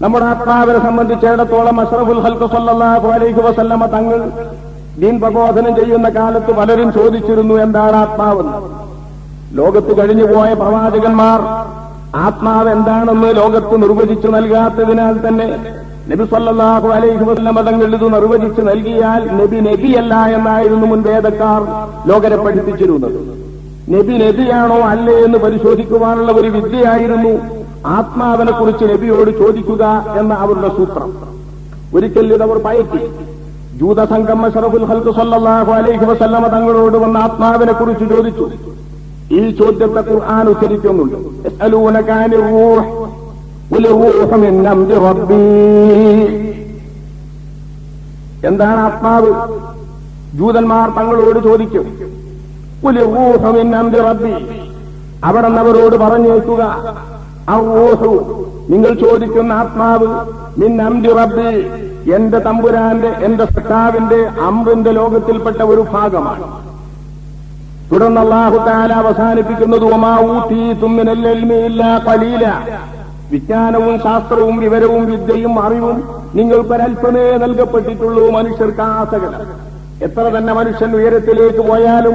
നമ്മുടെ ആത്മാവിനെ സംബന്ധിച്ചിടത്തോളം അഷ്റഫുൽ ഹൽക്ക് സല്ലാഹു അലൈഹി വസല്ലമ തങ്ങൾ ദീൻ പ്രബോധനം ചെയ്യുന്ന കാലത്ത് പലരും ചോദിച്ചിരുന്നു എന്താണ് ആത്മാവെന്ന്? ലോകത്ത് കഴിഞ്ഞുപോയ പ്രവാചകന്മാർ ആത്മാവ് എന്താണെന്ന് ലോകത്ത് നിർവചിച്ചു നൽകാത്തതിനാൽ തന്നെ നബി സല്ലാഹു അലൈഹി വസ്ലമ തങ്ങൾ ഇത് നിർവചിച്ചു നൽകിയാൽ നബി നബിയല്ല എന്നായിരുന്നു മുൻ വേദക്കാർ ലോകരെ പഠിപ്പിച്ചിരുന്നത് നബി നബിയാണോ അല്ലേ എന്ന് പരിശോധിക്കുവാനുള്ള ഒരു വിദ്യയായിരുന്നു ആത്മാവിനെ കുറിച്ച് നബിയോട് ചോദിക്കുക എന്ന അവരുടെ സൂത്രം. ഒരിക്കൽ ഇതവർ പയറ്റി. ജൂതസംഘം അഷറഫുൽ ഹൽക്ക് സല്ലാഹു അലൈഹി വസല്ലമ തങ്ങളോട് വന്ന ആത്മാവിനെ കുറിച്ച് ചോദിച്ചു. ഈ ചോദ്യത്തെ ഖുർആൻ ഉച്ചരിക്കുന്നുണ്ട് എന്താണ് ആത്മാവ്? ജൂതന്മാർ തങ്ങളോട് ചോദിക്കും. അവിടെ അവരോട് പറഞ്ഞേക്കുക. ഔഹു നിങ്ങൾ ചോദിക്കുന്ന ആത്മാവ് മിൻ റബ്ബി എന്റെ തമ്പുരാന്റെ എന്റെ സഖാവിന്റെ അമ്പിന്റെ ലോകത്തിൽപ്പെട്ട ഒരു ഭാഗമാണ്. തുടർന്ന് അള്ളാഹു താല അവസാനിപ്പിക്കുന്നത് വിജ്ഞാനവും ശാസ്ത്രവും വിവരവും വിദ്യയും അറിവും നിങ്ങൾക്കൊരൽപ്പമേ നൽകപ്പെട്ടിട്ടുള്ളൂ മനുഷ്യർക്ക് ആസകലം. എത്ര തന്നെ മനുഷ്യൻ ഉയരത്തിലേക്ക് പോയാലും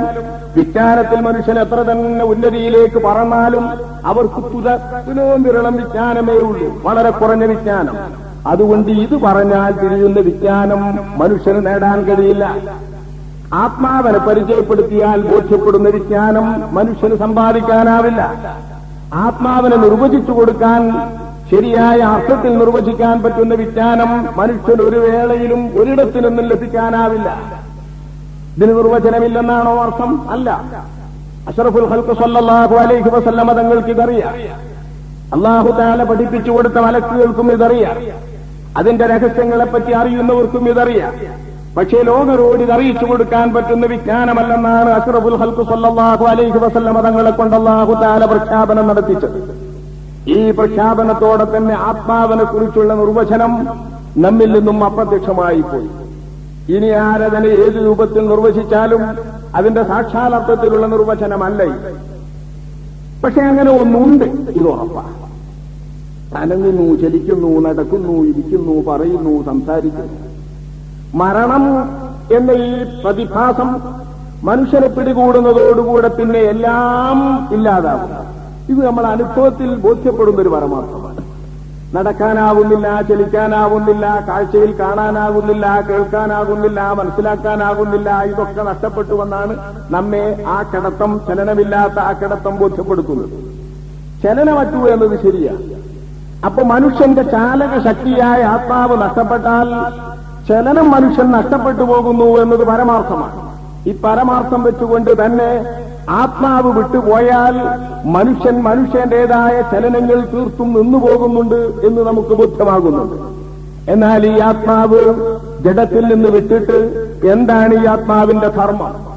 വിജ്ഞാനത്തിൽ മനുഷ്യൻ എത്ര തന്നെ ഉന്നതിയിലേക്ക് പറന്നാലും അവർക്ക് തുലോ വിരളം വിജ്ഞാനമേ ഉള്ളൂ. വളരെ കുറഞ്ഞ വിജ്ഞാനം. അതുകൊണ്ട് ഇത് പറഞ്ഞാൽ തിരിയുന്ന വിജ്ഞാനം മനുഷ്യന് നേടാൻ കഴിയില്ല. ആത്മാവനെ പരിചയപ്പെടുത്തിയാൽ ബോധ്യപ്പെടുന്ന വിജ്ഞാനം മനുഷ്യന് സമ്പാദിക്കാനാവില്ല. ആത്മാവിനെ നിർവചിച്ചു കൊടുക്കാൻ ശരിയായ അർത്ഥത്തിൽ നിർവചിക്കാൻ പറ്റുന്ന വിജ്ഞാനം മനുഷ്യൻ ഒരു വേളയിലും ഒരിടത്തിലൊന്നും ലഭിക്കാനാവില്ല. ഇതിന് നിർവചനമില്ലെന്നാണോ അർത്ഥം? അല്ല. അഷറഫുൽ ഹൽക്ക് സല്ലല്ലാഹു അലൈഹി വസല്ലമ തങ്ങൾക്ക് ഇതറിയാം. അള്ളാഹു താല പഠിപ്പിച്ചു കൊടുത്ത മലക്കുകൾക്കും ഇതറിയാം. അതിന്റെ രഹസ്യങ്ങളെപ്പറ്റി അറിയുന്നവർക്കും ഇതറിയാം. പക്ഷേ ലോകരോട് ഇത് അറിയിച്ചു കൊടുക്കാൻ പറ്റുന്ന വിജ്ഞാനമല്ലെന്നാണ് അഷറഫുൽ ഹൽക്ക് സല്ലല്ലാഹു അലൈഹി വസല്ലമ തങ്ങളെ കൊണ്ട് അള്ളാഹു താല പ്രഖ്യാപനം നടത്തിച്ചത്. ഈ പ്രഖ്യാപനത്തോടെ തന്നെ ആത്മാവിനെ കുറിച്ചുള്ള നിർവചനം നമ്മിൽ നിന്നും അപ്രത്യക്ഷമായി പോയി ഇനി ആരാധന ഏത് രൂപത്തിൽ നിർവചിച്ചാലും അതിന്റെ സാക്ഷാലർത്ഥത്തിലുള്ള നിർവചനമല്ല പക്ഷെ അങ്ങനെ ഒന്നുണ്ട് ഇത് ഉറപ്പാണ് തനങ്ങുന്നു ചലിക്കുന്നു നടക്കുന്നു ഇരിക്കുന്നു പറയുന്നു സംസാരിക്കുന്നു. മരണം എന്ന ഈ പ്രതിഭാസം മനുഷ്യനെ പിടികൂടുന്നതോടുകൂടെ പിന്നെ എല്ലാം ഇല്ലാതാവും. ഇത് നമ്മൾ അനുഭവത്തിൽ ബോധ്യപ്പെടുന്ന ഒരു പരമാർത്ഥമാണ്. നടക്കാനാവുന്നില്ല ചലിക്കാനാവുന്നില്ല കാഴ്ചയിൽ കാണാനാകുന്നില്ല കേൾക്കാനാകുന്നില്ല മനസ്സിലാക്കാനാകുന്നില്ല ഇതൊക്കെ നഷ്ടപ്പെട്ടു വന്നാണ് നമ്മെ ആ കിടത്തം ചലനമില്ലാത്ത ആ കിടത്തം ബോധ്യപ്പെടുത്തുന്നത്. ചലനമറ്റു എന്നത് ശരിയാണ് അപ്പൊ മനുഷ്യന്റെ ചാലക ശക്തിയായ ആത്മാവ് നഷ്ടപ്പെട്ടാൽ ചലനം മനുഷ്യൻ നഷ്ടപ്പെട്ടു പോകുന്നു എന്നത് പരമാർത്ഥമാണ്. ഈ പരമാർത്ഥം വെച്ചുകൊണ്ട് തന്നെ ആത്മാവ് വിട്ടുപോയാൽ മനുഷ്യൻ മനുഷ്യന്റേതായ ചലനങ്ങൾ തീർത്തും നിന്നുപോകുന്നുണ്ട് എന്ന് നമുക്ക് ബോധ്യമാകുന്നുണ്ട്. എന്നാൽ ഈ ആത്മാവ് ജഡത്തിൽ നിന്ന് വിട്ടിട്ട് എന്താണ് ഈ ആത്മാവിന്റെ ധർമ്മം?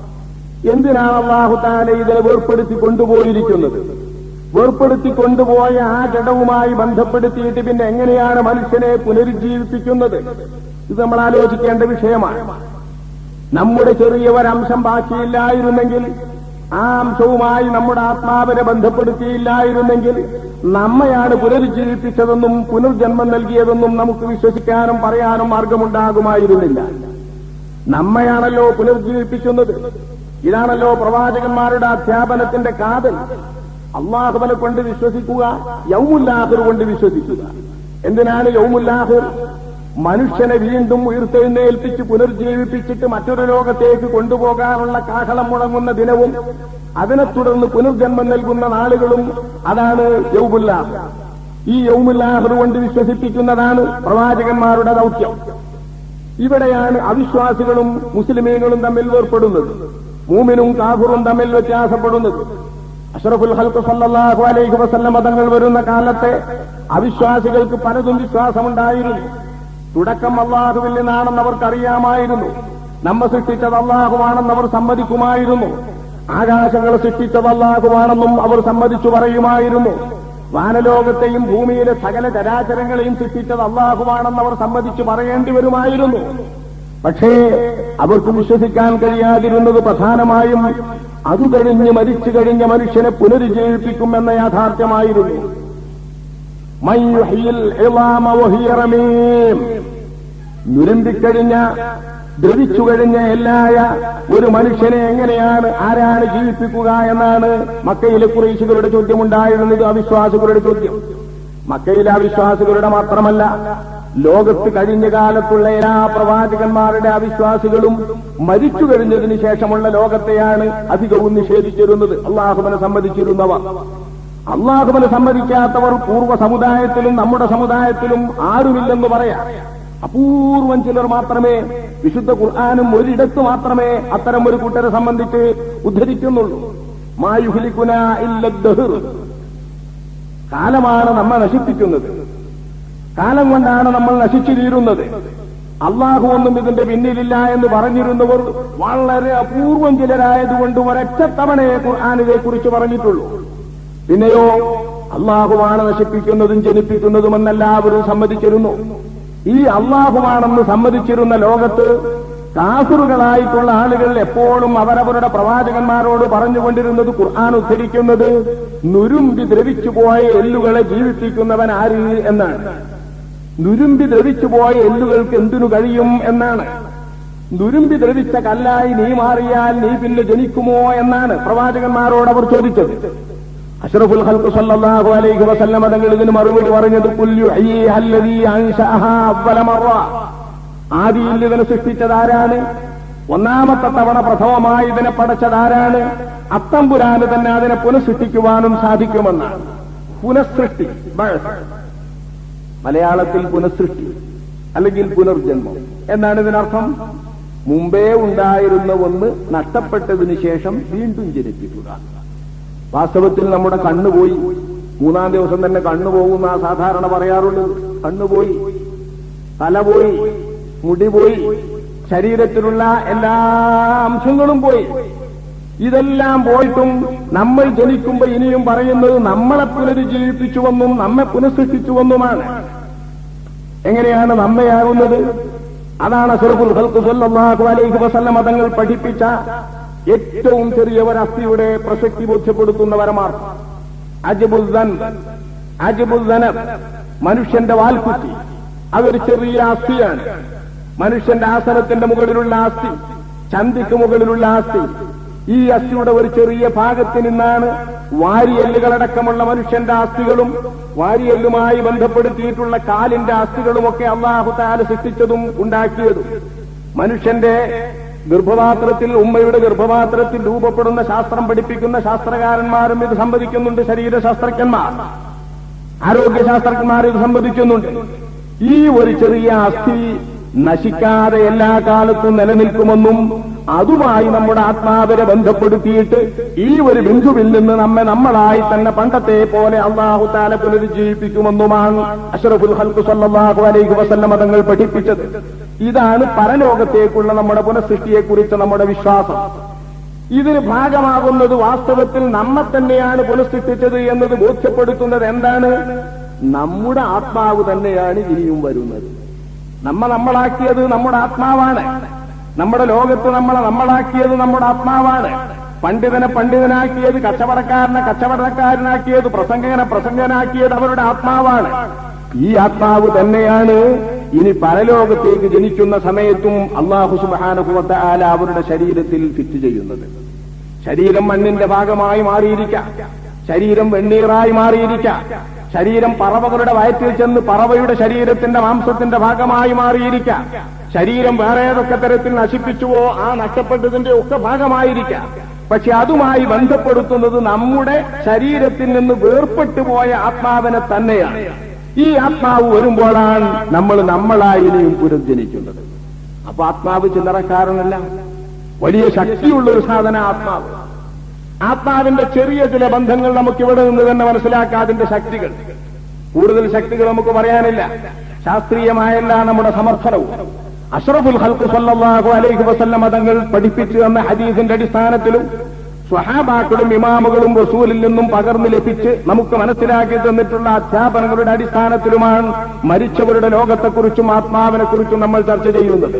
എന്തിനാണ് അള്ളാഹുത്താല ഇതിനെ വേർപ്പെടുത്തി കൊണ്ടുപോയിരിക്കുന്നത്? വേർപ്പെടുത്തി കൊണ്ടുപോയ ആ ജഡവുമായി ബന്ധപ്പെടുത്തിയിട്ട് പിന്നെ എങ്ങനെയാണ് മനുഷ്യനെ പുനരുജ്ജീവിപ്പിക്കുന്നത്? ഇത് നമ്മൾ ആലോചിക്കേണ്ട വിഷയമാണ്. നമ്മുടെ ചെറിയ ഒരംശം ബാക്കിയില്ലായിരുന്നെങ്കിൽ ആ അംശവുമായി നമ്മുടെ ആത്മാവിനെ ബന്ധപ്പെടുത്തിയില്ലായിരുന്നെങ്കിൽ നമ്മയാണ് പുനരുജ്ജീവിപ്പിച്ചതെന്നും പുനർജന്മം നൽകിയതെന്നും നമുക്ക് വിശ്വസിക്കാനും പറയാനും മാർഗമുണ്ടാകുമായിരുന്നില്ല. നമ്മയാണല്ലോ പുനർജീവിപ്പിക്കുന്നത് ഇതാണല്ലോ പ്രവാചകന്മാരുടെ അധ്യാപനത്തിന്റെ കാതൽ. അള്ളാഹുബനെ കൊണ്ട് വിശ്വസിക്കുക യൗമുല്ലാഹുർ കൊണ്ട് വിശ്വസിക്കുക. എന്തിനാണ് യൗമുല്ലാഹിർ? മനുഷ്യനെ വീണ്ടും ഉയർത്തെഴുന്നേൽപ്പിച്ച് പുനർജീവിപ്പിച്ചിട്ട് മറ്റൊരു ലോകത്തേക്ക് കൊണ്ടുപോകാനുള്ള കാഹളം മുഴങ്ങുന്ന ദിനവും അതിനെ തുടർന്ന് പുനർജന്മം നൽകുന്ന നാളുകളും അതാണ് യൗമുല്ല. ഈ യൗമുല്ലാഹർ കൊണ്ട് വിശ്വസിപ്പിക്കുന്നതാണ് പ്രവാചകന്മാരുടെ ദൗത്യം. ഇവിടെയാണ് അവിശ്വാസികളും മുസ്ലിമീങ്ങളും തമ്മിൽ വേർപ്പെടുന്നത്. മൂമിനും കാഫുറും തമ്മിൽ വ്യത്യാസപ്പെടുന്നത്. അഷറഫുൽ ഹൽക്ക് സല്ലാഹു അലൈഹി വസല്ല മതങ്ങൾ വരുന്ന കാലത്തെ അവിശ്വാസികൾക്ക് പലതും വിശ്വാസമുണ്ടായിരുന്നു. തുടക്കം അള്ളാഹുവിൽ നിന്നാണെന്ന് അവർക്കറിയാമായിരുന്നു. നമ്മെ സൃഷ്ടിച്ചത് അള്ളാഹുവാണെന്ന് അവർ സമ്മതിക്കുമായിരുന്നു. ആകാശങ്ങൾ സൃഷ്ടിച്ചത് അള്ളാഹുവാണെന്നും അവർ സമ്മതിച്ചു പറയുമായിരുന്നു. വാനലോകത്തെയും ഭൂമിയിലെ സകല ചരാചരങ്ങളെയും സൃഷ്ടിച്ചത് അള്ളാഹുവാണെന്ന് അവർ സമ്മതിച്ചു പറയേണ്ടി വരുമായിരുന്നു. പക്ഷേ അവർക്ക് വിശ്വസിക്കാൻ കഴിയാതിരുന്നത് പ്രധാനമായും അത് കഴിഞ്ഞ് മരിച്ചു കഴിഞ്ഞ മനുഷ്യനെ പുനരുജ്ജീവിപ്പിക്കുമെന്ന യാഥാർത്ഥ്യമായിരുന്നു. മൻ നുരമ്പിക്കഴിഞ്ഞ ദ്രവിച്ചു കഴിഞ്ഞ എല്ലായ ഒരു മനുഷ്യനെ എങ്ങനെയാണ് ആരാണ് ജീവിപ്പിക്കുക എന്നാണ് മക്കയിലെ കുറേശികളുടെ ചോദ്യമുണ്ടായിരുന്നത് അവിശ്വാസികളുടെ ചോദ്യം. മക്കയിലെ അവിശ്വാസികളുടെ മാത്രമല്ല ലോകത്ത് കഴിഞ്ഞ കാലത്തുള്ള എല്ലാ പ്രവാചകന്മാരുടെ അവിശ്വാസികളും മരിച്ചു കഴിഞ്ഞതിന് ശേഷമുള്ള ലോകത്തെയാണ് അധികവും നിഷേധിച്ചിരുന്നത്. അള്ളാഹുബനെ സമ്മതിച്ചിരുന്നവർ അള്ളാഹുബനെ സമ്മതിക്കാത്തവർ പൂർവ സമുദായത്തിലും നമ്മുടെ സമുദായത്തിലും ആരുമില്ലെന്ന് പറയാം. അപൂർവം ചിലർ മാത്രമേ വിശുദ്ധ ഖുർആാനും ഒരിടത്ത് മാത്രമേ അത്തരം ഒരു കൂട്ടരെ സംബന്ധിച്ച് ഉദ്ധരിക്കുന്നുള്ളൂ. മായുഹലിക്കുന ഇല്ലദ്ദഹർ കാലമാണ് നമ്മെ നശിപ്പിക്കുന്നത്. കാലം കൊണ്ടാണ് നമ്മൾ നശിച്ചു തീരുന്നത്. അള്ളാഹു ഒന്നും ഇതിന്റെ പിന്നിലില്ല എന്ന് പറഞ്ഞിരുന്നവർ വളരെ അപൂർവം ചിലരായതുകൊണ്ട് ഒരൊറ്റ തവണയെ ഖുർആാനിനെ കുറിച്ച് പറഞ്ഞിട്ടുള്ളൂ. പിന്നെയോ അള്ളാഹുവാണ് നശിപ്പിക്കുന്നതും ജനിപ്പിക്കുന്നതും എന്നെല്ലാവരും സമ്മതിച്ചിരുന്നു. ഈ അള്ളാഹുവാണെന്ന് സമ്മതിച്ചിരുന്ന ലോകത്ത് കാസുറുകളായിട്ടുള്ള ആളുകൾ എപ്പോഴും അവരവരുടെ പ്രവാചകന്മാരോട് പറഞ്ഞുകൊണ്ടിരുന്നത് ഖുർആൻ ഉദ്ധരിക്കുന്നത് നുരുമ്പി ദ്രവിച്ചുപോയ എല്ലുകളെ ജീവിപ്പിക്കുന്നവൻ ആര് എന്നാണ്. നുരുമ്പി ദ്രവിച്ചുപോയ എല്ലുകൾക്ക് എന്തിനു കഴിയും എന്നാണ്. നുരുമ്പി ദ്രവിച്ച കല്ലായി നീ മാറിയാൽ നീ പിന്നെ ജനിക്കുമോ എന്നാണ് പ്രവാചകന്മാരോട് അവർ ചോദിച്ചത്. അഷ്റഫുൽ ഖൽഖ് സല്ലല്ലാഹു അലൈഹി വസല്ലം തങ്ങൾ ഇതിന് മറുപടി പറഞ്ഞത് ആദിയിൽ ഇതിനെ സൃഷ്ടിച്ചതാരാണ് ഒന്നാമത്തെ തവണ പ്രഥമമായി ഇതിനെ പടച്ചതാരാണ് അത്തമ്പുരാന് തന്നെ അതിനെ പുനഃസൃഷ്ടിക്കുവാനും സാധിക്കുമെന്നാണ്. പുനഃസൃഷ്ടി. മലയാളത്തിൽ പുനഃസൃഷ്ടി അല്ലെങ്കിൽ പുനർജന്മം എന്നാണ് ഇതിനർത്ഥം. മുമ്പേ ഉണ്ടായിരുന്ന ഒന്ന് നഷ്ടപ്പെട്ടതിന് ശേഷം വീണ്ടും ജനിപ്പിക്കുക. വാസ്തവത്തിൽ നമ്മുടെ കണ്ണുപോയി മൂന്നാം ദിവസം തന്നെ കണ്ണുപോകുന്ന ആ സാധാരണ പറയാറുണ്ട്. കണ്ണുപോയി തല പോയി. മുടി പോയി. ശരീരത്തിലുള്ള എല്ലാ അംശങ്ങളും പോയി. ഇതെല്ലാം പോയിട്ടും നമ്മൾ ജനിക്കുമ്പോ ഇനിയും പറയുന്നത് നമ്മളെ പുനരുജ്ജീവിപ്പിച്ചുവെന്നും നമ്മെ പുനഃസൃഷ്ടിച്ചുവെന്നുമാണ് എങ്ങനെയാണ് നമ്മയാകുന്നത്? അതാണ് ഖൽഖ് സല്ലല്ലാഹു അലൈഹി വസല്ല മതങ്ങൾ പഠിപ്പിച്ച ഏറ്റവും ചെറിയ ഒരസ്ഥിയുടെ പ്രസക്തി ബോധ്യപ്പെടുത്തുന്ന പരമാർത്ഥം അജബുദ്ദൻ അജബുദ്ദന മനുഷ്യന്റെ വാൽക്കുറ്റി അതൊരു ചെറിയ അസ്ഥിയാണ്. മനുഷ്യന്റെ ആസനത്തിന്റെ മുകളിലുള്ള ആസ്തി ചന്തിക്ക് മുകളിലുള്ള ആസ്തി ഈ അസ്ഥിയുടെ ഒരു ചെറിയ ഭാഗത്ത് നിന്നാണ് വാരിയെല്ലുകളടക്കമുള്ള മനുഷ്യന്റെ ആസ്തികളും വാരിയെല്ലുമായി ബന്ധപ്പെടുത്തിയിട്ടുള്ള കാലിന്റെ ആസ്തികളുമൊക്കെ അള്ളാഹു താല സൃഷ്ടിച്ചതും ഉണ്ടാക്കിയതും. മനുഷ്യന്റെ ഗർഭപാത്രത്തിൽ ഉമ്മയുടെ ഗർഭപാത്രത്തിൽ രൂപപ്പെടുന്ന ശാസ്ത്രം പഠിപ്പിക്കുന്ന ശാസ്ത്രകാരന്മാരും ഇത് സംവദിക്കുന്നുണ്ട് ശരീരശാസ്ത്രജ്ഞന്മാർ. ആരോഗ്യശാസ്ത്രജ്ഞന്മാർ ഇത് സംവദിക്കുന്നുണ്ട്. ഈ ഒരു ചെറിയ അസ്ഥി നശിക്കാതെ എല്ലാ കാലത്തും നിലനിൽക്കുമെന്നും അതുമായി നമ്മുടെ ആത്മാവരെ ബന്ധപ്പെടുത്തിയിട്ട് ഈ ഒരു ബിന്ദുവിൽ നിന്ന് നമ്മെ നമ്മളായി തന്നെ പണ്ടത്തെ പോലെ അള്ളാഹു താല പുനരുജ്ജീവിപ്പിക്കുമെന്നുമാണ് അഷറഫുൽ ഹൽക്കു സല്ലാഹു അലൈഹി വസല്ല മതങ്ങൾ പഠിപ്പിച്ചത്. ഇതാണ് പരലോകത്തേക്കുള്ള നമ്മുടെ പുനഃസൃഷ്ടിയെക്കുറിച്ച് നമ്മുടെ വിശ്വാസം. ഇതിന് ഭാഗമാകുന്നത് വാസ്തവത്തിൽ നമ്മെ തന്നെയാണ് പുനഃസൃഷ്ടിച്ചത് എന്നത് ബോധ്യപ്പെടുത്തുന്നത് എന്താണ്? നമ്മുടെ ആത്മാവ് തന്നെയാണ് ഇനിയും വരുന്നത്. നമ്മ നമ്മളാക്കിയത് നമ്മുടെ ആത്മാവാണ്. നമ്മുടെ ലോകത്ത് നമ്മളെ നമ്മളാക്കിയത് നമ്മുടെ ആത്മാവാണ്. പണ്ഡിതനെ പണ്ഡിതനാക്കിയത് കച്ചവടക്കാരനെ കച്ചവടക്കാരനാക്കിയത് പ്രസംഗകനെ പ്രസംഗനാക്കിയത് അവരുടെ ആത്മാവാണ്. ഈ ആത്മാവ് തന്നെയാണ് ഇനി പരലോകത്തേക്ക് ജനിക്കുന്ന സമയത്തും അള്ളാഹു സുബാനുഭവത്തെ ആല അവരുടെ ശരീരത്തിൽ ഫിറ്റ് ചെയ്യുന്നത്. ശരീരം മണ്ണിന്റെ ഭാഗമായി മാറിയിരിക്കാം. ശരീരം വെണ്ണീറായി മാറിയിരിക്കാം. ശരീരം പറവകളുടെ വയറ്റിൽ ചെന്ന് പറവയുടെ ശരീരത്തിന്റെ മാംസത്തിന്റെ ഭാഗമായി മാറിയിരിക്കാം. ശരീരം വേറെ ഏതൊക്കെ തരത്തിൽ നശിപ്പിച്ചുവോ ആ നഷ്ടപ്പെട്ടതിന്റെ ഒക്കെ ഭാഗമായിരിക്കാം. പക്ഷെ അതുമായി ബന്ധപ്പെടുത്തുന്നത് നമ്മുടെ ശരീരത്തിൽ നിന്ന് വേർപ്പെട്ടുപോയ ആത്മാവിനെ തന്നെയാണ്. ഈ ആത്മാവ് വരുമ്പോഴാണ് നമ്മൾ നമ്മളായി ഇനിയും അപ്പൊ ആത്മാവ് ചില്ലറക്കാരനല്ല. വലിയ ശക്തിയുള്ള ഒരു സാധന ആത്മാവ്. ആത്മാവിന്റെ ചെറിയ ചില ബന്ധങ്ങൾ നമുക്ക് ഇവിടെ നിന്ന് തന്നെ മനസ്സിലാക്കാം അതിന്റെ ശക്തികൾ. കൂടുതൽ ശക്തികൾ നമുക്ക് പറയാനില്ല. ശാസ്ത്രീയമായല്ല നമ്മുടെ സമർത്ഥനവും. അഷ്റഫുൽ ഹൽക്ക് സല്ലാഹു അലൈഹി വസല്ലം മതങ്ങൾ പഠിപ്പിച്ചു തന്ന ഹദീസിന്റെ അടിസ്ഥാനത്തിലും സ്വഹാബാക്കളും ഇമാമുകളും വസൂലിൽ നിന്നും പകർന്നു ലഭിച്ച് നമുക്ക് മനസ്സിലാക്കി തന്നിട്ടുള്ള അധ്യാപനങ്ങളുടെ അടിസ്ഥാനത്തിലുമാണ് മരിച്ചവരുടെ ലോകത്തെക്കുറിച്ചും ആത്മാവിനെക്കുറിച്ചും നമ്മൾ ചർച്ച ചെയ്യുന്നത്.